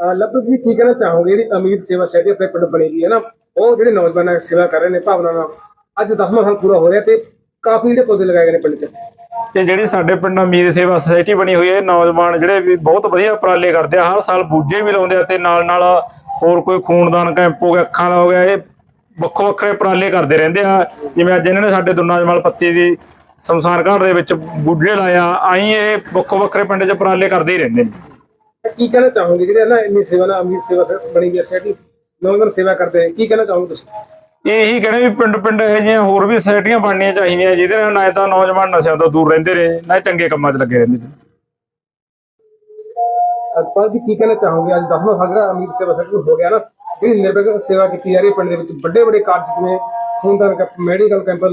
ਅਹ ਲਵਪ੍ਰੀਤ ਕੀ ਕਹਿਣਾ ਚਾਹੋਗੇ? ਜਿਹੜੀ ਅਮੀਰ ਸੇਵਾ ਸੋਸਾਇਟੀ ਆਪਣੇ ਪਿੰਡ ਬਣੇਗੀ ਹੈ ਨਾ, ਉਹ ਜਿਹੜੇ ਨੌਜਵਾਨਾਂ ਦੀ ਸੇਵਾ ਕਰ ਰਹੇ ਨੇ, ਭਾਵਨਾ ਨਾਲ। ਅੱਜ 10ਵਾਂ ਸਾਲ ਪੂਰਾ ਹੋ ਰਿਹਾ ਤੇ ਕਾਫੀ ਜਿਹੜੇ ਪੌਦੇ ਲਗਾਏ ਗਏ ਨੇ ਪਿੰਡ 'ਚ। ਤੇ ਜਿਹੜੀ ਸਾਡੇ ਪਿੰਡ ਅਮੀਰ ਸੇਵਾ ਸੁਸਾਇਟੀ ਬਣੀ ਹੋਈ ਹੈ ਨੌਜਵਾਨ ਜਿਹੜੇ ਵੀ ਬਹੁਤ ਵਧੀਆ ਉਪਰਾਲੇ ਕਰਦੇ ਆ, ਹਰ ਸਾਲ ਬੂਝੇ ਵੀ ਲਾਉਂਦੇ ਆ ਤੇ ਨਾਲ ਨਾਲ ਹੋਰ ਕੋਈ ਖੂਨਦਾਨ ਕੈਂਪ ਹੋ ਗਿਆ, ਅੱਖਾਂ ਦਾ ਹੋ ਗਿਆ, ਇਹ ਵੱਖੋ ਵੱਖਰੇ ਉਪਰਾਲੇ ਕਰਦੇ ਰਹਿੰਦੇ ਆ। ਜਿਵੇਂ ਅੱਜ ਇਹਨਾਂ ਨੇ ਸਾਡੇ ਦੁੰਨਾ ਜਮਾਲ ਪੱਤੀ ਦੀ ਸ਼ਮਸ਼ਾਨ ਘਾਟ ਦੇ ਵਿੱਚ ਬੂਝੇ ਲਾਇਆ ਆਈ ਇਹ ਵੱਖੋ ਵੱਖਰੇ ਪਿੰਡ 'ਚ ਉਪਰਾਲੇ ਕਰਦੇ ਹੀ ਰਹਿੰਦੇ ਨੇ। ਕੀ ਕਹਿਣਾ ਚਾਹੋਗੇ? ਜਿਹੜੇ ਨਾ ਇੰਨੀ ਸੇਵਾ ਨਾਲ ਅਮੀਰ ਸੇਵਾ ਬਣੀ ਹੋਈ ਸੋਸਾਇਟੀ ਨੌਜਵਾਨ ਸੇਵਾ ਕਰਦੇ ਕੀ ਕਹਿਣਾ ਚਾਹੋਗੇ ਤੁਸੀਂ? ਇਹੀ ਕਹਿੰਦੇ ਵੀ ਪਿੰਡ ਪਿੰਡ ਇਹ ਜਿਹੀਆਂ ਹੋਰ ਵੀ ਸੁਸਾਇਟੀਆਂ ਬਣਨੀਆਂ ਚਾਹੀਦੀਆਂ ਜਿਹਦੇ ਨਾਲ ਨਾ ਤਾਂ ਨੌਜਵਾਨ ਨਸ਼ਿਆਂ ਤੋਂ ਦੂਰ ਰਹਿੰਦੇ ਨੇ ਨਾ ਚੰਗੇ ਕੰਮਾਂ 'ਚ ਲੱਗੇ ਰਹਿੰਦੇ ਨੇ ਅਜਪਾਲ ਜੀ ਕੀ ਕਹਿਣਾ ਚਾਹੋਗੇ? ਅੱਜ 10ਵਾਂ ਸਾਲ ਜਿਹੜਾ ਅਮੀਰ ਸੇਵਾ ਸੋਸਾਇਟੀ ਹੋ ਗਿਆ ਨਾ ਜਿਹੜੀ ਨਿਰਭਰ ਸੇਵਾ ਕੀਤੀ ਜਾ ਰਹੀ ਹੈ ਪਿੰਡ ਦੇ ਵਿੱਚ ਵੱਡੇ ਵੱਡੇ ਕਾਰਜ ਜਿਵੇਂ ਖੂਨਦਾਨ ਕੈਂਪ ਮੈਡੀਕਲ ਕੈਂਪ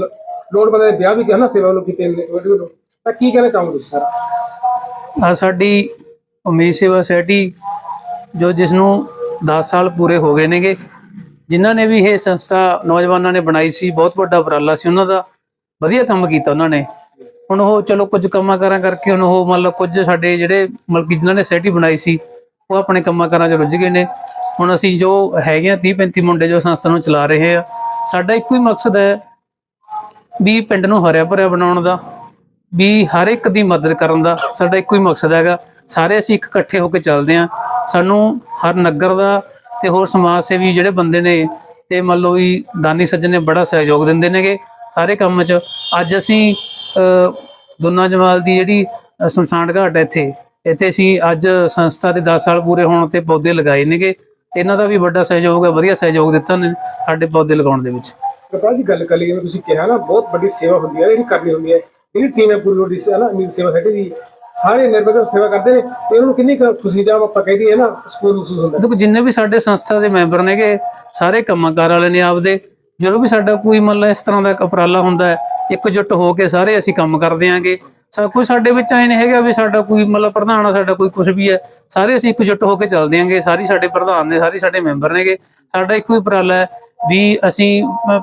ਲੋੜਵੰਦ ਦੇ ਵਿਆਹ ਵੀ ਕਿਹਾ ਨਾ ਸੇਵਾ ਵੱਲੋਂ ਕੀਤੇ ਨੇ ਵੱਡੇ ਵੱਲੋਂ ਤਾਂ ਕੀ ਕਹਿਣਾ ਚਾਹੋਗੇ ਤੁਸੀਂ ਸਰ? ਆ ਸਾਡੀ ਉਮੀਦ ਸੇਵਾ ਸੋਸਾਇਟੀ ਜੋ ਜਿਸ ਨੂੰ 10 ਸਾਲ ਪੂਰੇ ਹੋ ਗਏ ਨੇਗੇ, ਜਿਨ੍ਹਾਂ ਨੇ ਵੀ ਇਹ ਸੰਸਥਾ ਨੌਜਵਾਨਾਂ ਨੇ ਬਣਾਈ ਸੀ, ਬਹੁਤ ਵੱਡਾ ਉਪਰਾਲਾ ਸੀ ਉਹਨਾਂ ਦਾ, ਵਧੀਆ ਕੰਮ ਕੀਤਾ ਉਹਨਾਂ ਨੇ। ਹੁਣ ਉਹ ਚਲੋ ਕੁਝ ਕੰਮਾਂ ਕਾਰਾਂ ਕਰਕੇ ਹੁਣ ਉਹ ਮੰਨ ਲਓ ਕੁਝ ਸਾਡੇ ਜਿਹੜੇ ਮਲਕੀ ਜਿਨ੍ਹਾਂ ਨੇ ਸੋਸਾਇਟੀ ਬਣਾਈ ਸੀ, ਉਹ ਆਪਣੇ ਕੰਮਾਂ ਕਾਰਾਂ 'ਚ ਰੁੱਝ ਗਏ ਨੇ। ਹੁਣ ਅਸੀਂ ਜੋ ਹੈਗੇ ਆ 30 35 ਮੁੰਡੇ ਜੋ ਸੰਸਥਾ ਨੂੰ ਚਲਾ ਰਹੇ ਆ ਸਾਡਾ ਇੱਕੋ ਹੀ ਮਕਸਦ ਹੈ ਵੀ ਪਿੰਡ ਨੂੰ ਹਰਿਆ ਭਰਿਆ ਬਣਾਉਣ ਦਾ, ਵੀ ਹਰ ਇੱਕ ਦੀ ਮਦਦ ਕਰਨ ਦਾ, ਸਾਡਾ ਇੱਕੋ ਹੀ ਮਕਸਦ ਹੈਗਾ। ਸਾਰੇ ਅਸੀਂ ਇੱਕ ਇਕੱਠੇ ਹੋ ਕੇ ਚੱਲਦੇ ਹਾਂ। ਸਾਨੂੰ ਹਰ ਨਗਰ ਦਾ ਤੇ ਹੋਰ ਸਮਾਜ ਸੇਵੀ ਜਿਹੜੇ ਬੰਦੇ ਨੇ ਤੇ ਮੰਨ ਲਓ ਵੀ ਦਾਨੀ ਸੱਜਣ ਨੇ ਬੜਾ ਸਹਿਯੋਗ ਦਿੰਦੇ ਨੇਗੇ ਸਾਰੇ ਕੰਮ 'ਚ। ਅੱਜ ਅਸੀਂ ਅ, ਜਮਾਲ ਦੀ ਜਿਹੜੀ ਅ, ਘਾਟ ਹੈ ਇੱਥੇ ਇੱਥੇ ਅਸੀਂ ਅੱਜ ਸੰਸਥਾ ਦੇ 10 ਸਾਲ ਪੂਰੇ ਹੋਣ ਤੇ ਪੌਦੇ ਲਗਾਏ ਨੇਗੇ। ਤੇ ਇਹਨਾਂ ਦਾ ਵੀ ਵੱਡਾ ਸਹਿਯੋਗ ਹੈ ਵਧੀਆ ਸਹਿਯੋਗ ਦਿੱਤਾ ਨੇ ਸਾਡੇ ਪੌਦੇ ਲਗਾਉਣ ਦੇ ਵਿੱਚ। ਕਪਾਲ ਜੀ ਗੱਲ ਕਰ ਲਈਏ ਤੁਸੀਂ ਕਿਹਾ ਨਾ ਬਹੁਤ ਵੱਡੀ ਸੇਵਾ ਹੁੰਦੀ ਹੈ ਜਿਹੜੀ ਕਰਨੀ ਹੁੰਦੀ ਹੈ। ਜਿਹੜੀ ਟੀਮ ਹੈ ਪੂਰੀ ਲੋੜੀ ਸੇ ਨਾ ਅਮੀਰ ਸੇਵਾ ਸੋਸਾਇਟੀ ਦੀ ਸਾਰੇ ਨਿਰਭਰ ਸੇਵਾ ਕਰਦੇ ਨੇ, ਤੇ ਉਹਨਾਂ ਨੂੰ ਕਿੰਨੀ ਕੁ ਖੁਸ਼ੀ ਜਾਂ ਆਪਾਂ ਕਹਿ ਦਈਏ ਨਾ, ਸਕੂਨ ਮਹਿਸੂਸ ਹੁੰਦਾ? ਦੇਖੋ, ਜਿੰਨੇ ਵੀ ਸਾਡੇ ਸੰਸਥਾ ਦੇ ਮੈਂਬਰ ਨੇਗੇ, ਸਾਰੇ ਕੰਮਕਾਰ ਵਾਲੇ ਨੇ ਆਪਦੇ। ਜਦੋਂ ਵੀ ਸਾਡਾ ਕੋਈ ਮੰਨ ਇਸ ਤਰ੍ਹਾਂ ਦਾ ਉਪਰਾਲਾ ਹੁੰਦਾ ਹੈ, ਇਕਜੁੱਟ ਹੋ ਕੇ ਸਾਰੇ ਅਸੀਂ ਕੰਮ ਕਰਦੇ ਆਂਗੇ। ਸਭ ਕੁਝ ਸਾਡੇ ਵਿੱਚ ਐ ਨਹੀਂ ਹੈਗਾ ਵੀ ਸਾਡਾ ਕੋਈ ਮਤਲਬ ਪ੍ਰਧਾਨ ਆ, ਸਾਡਾ ਕੋਈ ਕੁਝ ਵੀ ਹੈ। ਸਾਰੇ ਅਸੀਂ ਇਕਜੁੱਟ ਹੋ ਕੇ ਚੱਲਦੇ ਆਂਗੇ, ਸਾਰੇ ਸਾਡੇ ਪ੍ਰਧਾਨ ਨੇ, ਸਾਰੇ ਸਾਡੇ ਮੈਂਬਰ ਨੇਗੇ। ਸਾਡਾ ਇੱਕੋ ਹੀ ਉਪਰਾਲਾ ਹੈ ਵੀ ਅਸੀਂ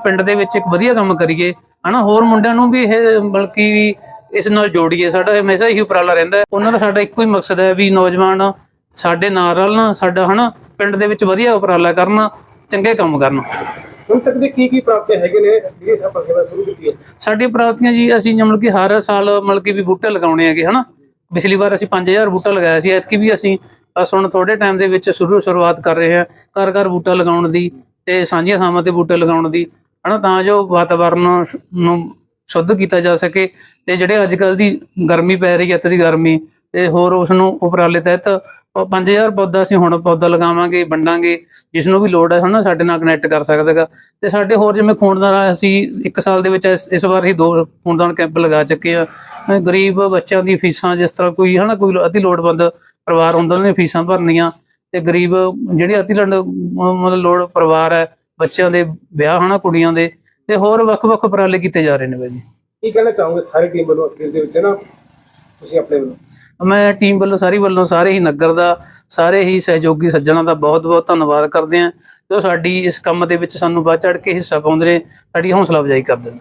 ਪਿੰਡ ਦੇ ਵਿੱਚ ਇੱਕ ਵਧੀਆ ਕੰਮ ਕਰੀਏ। ਹਨਾ, ਹੋਰ ਮੁੰਡਿਆਂ ਨੂੰ ਵੀ ਇਹ ਬਲਕਿ ਵੀ ਇਸ ਨਾਲ ਜੋੜੀਏ ਸਾਡਾ ਹਮੇਸ਼ਾ ਇਹੀ ਉਪਰਾਲਾ ਰਹਿੰਦਾ ਹੈ। ਉਹਨਾਂ ਦਾ ਸਾਡਾ ਇੱਕੋ ਹੀ ਮਕਸਦ ਹੈ ਵੀ ਨੌਜਵਾਨ ਸਾਡੇ ਨਾਲ ਰਲਣ ਸਾਡਾ ਹਨਾ ਪਿੰਡ ਦੇ ਵਿੱਚ ਵਧੀਆ ਉਪਰਾਲਾ ਕਰਨ ਚੰਗੇ ਕੰਮ ਕਰਨ। ਹੁਣ ਤੱਕ ਦੇ ਕੀ ਕੀ ਪ੍ਰਾਪਤੀਆਂ ਹੈਗੇ ਨੇ ਜਿਹੜੀ ਆਪਾਂ ਸੇਵਾ ਸ਼ੁਰੂ ਕੀਤੀ ਹੈ? ਸਾਡੀ ਪ੍ਰਾਪਤੀਆਂ ਜੀ ਅਸੀਂ ਮਤਲਬ ਕਿ ਹਰ ਸਾਲ ਮਤਲਬ ਕਿ ਵੀ ਬੂਟੇ ਲਗਾਉਣੇ ਹੈਗੇ ਹਨਾ। ਪਿਛਲੀ ਵਾਰ ਅਸੀਂ 5000 ਬੂਟਾ ਲਗਾਇਆ ਸੀ ਐਤਕੀ ਵੀ ਅਸੀਂ ਹੁਣ ਥੋੜੇ ਟਾਈਮ ਦੇ ਵਿੱਚ ਸ਼ੁਰੂ ਸ਼ੁਰੂਆਤ ਕਰ ਰਹੇ ਹਾਂ ਘਰ ਘਰ ਬੂਟਾ ਲਗਾਉਣ ਦੀ ਤੇ ਸਾਂਝੀਆਂ ਥਾਵਾਂ ਤੇ ਬੂਟੇ ਲਗਾਉਣ ਦੀ ਹਨਾ ਤਾਂ ਜੋ ਵਾਤਾਵਰਨ ਨੂੰ ਸ਼ੁੱਧ ਕੀਤਾ ਜਾ ਸਕੇ ਤੇ ਜਿਹੜੇ ਅੱਜ ਕੱਲ ਦੀ ਗਰਮੀ ਪੈ ਰਹੀ ਹੈ ਇੱਥੇ ਦੀ ਗਰਮੀ ਤੇ ਹੋਰ ਉਸ ਨੂੰ ਉਪਰਾਲੇ ਤਹਿਤ ਪ- 5000 ਪੌਦਾ ਅਸੀਂ ਹੁਣ ਪੌਦਾ ਲਗਾਵਾਂਗੇ, ਵੰਡਾਂਗੇ ਜਿਸ ਨੂੰ ਵੀ ਲੋੜ ਹੈ ਹਨਾ, ਸਾਡੇ ਨਾਲ ਕਨੈਕਟ ਕਰ ਸਕਦਾਗਾ ਤੇ ਸਾਡੇ ਹੋਰ ਜਿਵੇਂ ਖੂਨਦਾਨ ਅਸੀਂ ਇੱਕ ਸਾਲ ਦੇ ਵਿੱਚ ਇਸ ਵਾਰ ਹੀ ਦੋ ਖੂਨਦਾਨ ਕੈਂਪ ਲਗਾ ਚੁੱਕੇ ਆ ਗਰੀਬ ਬੱਚਿਆਂ ਦੀ ਫੀਸਾਂ ਜਿਸ ਤਰ੍ਹਾਂ ਕੋਈ ਹਨਾ, ਕੋਈ ਅਤੀ ਲੋੜਵੰਦ ਪਰਿਵਾਰ ਹੁੰਦਾ, ਉਹਨਾਂ ਦੀਆਂ ਫੀਸਾਂ ਭਰਨੀਆਂ। ਤੇ ਗਰੀਬ ਜਿਹੜੇ ਅਤੀ ਲੋੜ ਮਤਲਬ ਲੋੜ ਪਰਿਵਾਰ ਹੈ, ਬੱਚਿਆਂ ਦੇ ਵਿਆਹ ਹਨਾ, ਕੁੜੀਆਂ ਦੇ ਤੇ ਹੋਰ ਵੱਖ-ਵੱਖ ਉਪਰਾਲੇ ਕੀਤੇ ਜਾ ਰਹੇ ਨੇ ਬਾਈ ਜੀ। ਕੀ ਕਹਿਣਾ ਚਾਹੋਗੇ? ਸਾਰੀ ਟੀਮ ਵੱਲੋਂ ਅਖੀਰ ਦੇ ਵਿੱਚ ਨਾ? ਤੁਸੀਂ ਆਪਣੇ ਵੱਲੋਂ। ਮੈਂ ਟੀਮ ਵੱਲੋਂ ਸਾਰੀ ਵੱਲੋਂ ਸਾਰੇ ਹੀ ਨਗਰ ਦਾ ਸਾਰੇ ਹੀ ਸਹਿਯੋਗੀ ਸੱਜਣਾ ਦਾ ਬਹੁਤ-ਬਹੁਤ ਧੰਨਵਾਦ ਕਰਦੇ ਹਾਂ। ਜੋ ਸਾਡੀ ਇਸ ਕੰਮ ਦੇ ਵਿੱਚ ਸਾਨੂੰ ਵੱਧ ਚੜ ਕੇ ਹਿੱਸਾ ਪਾਉਂਦੇ ਨੇ ਸਾਡੀ ਹੌਸਲਾ ਅਫਜ਼ਾਈ ਕਰਦੇ ਨੇ।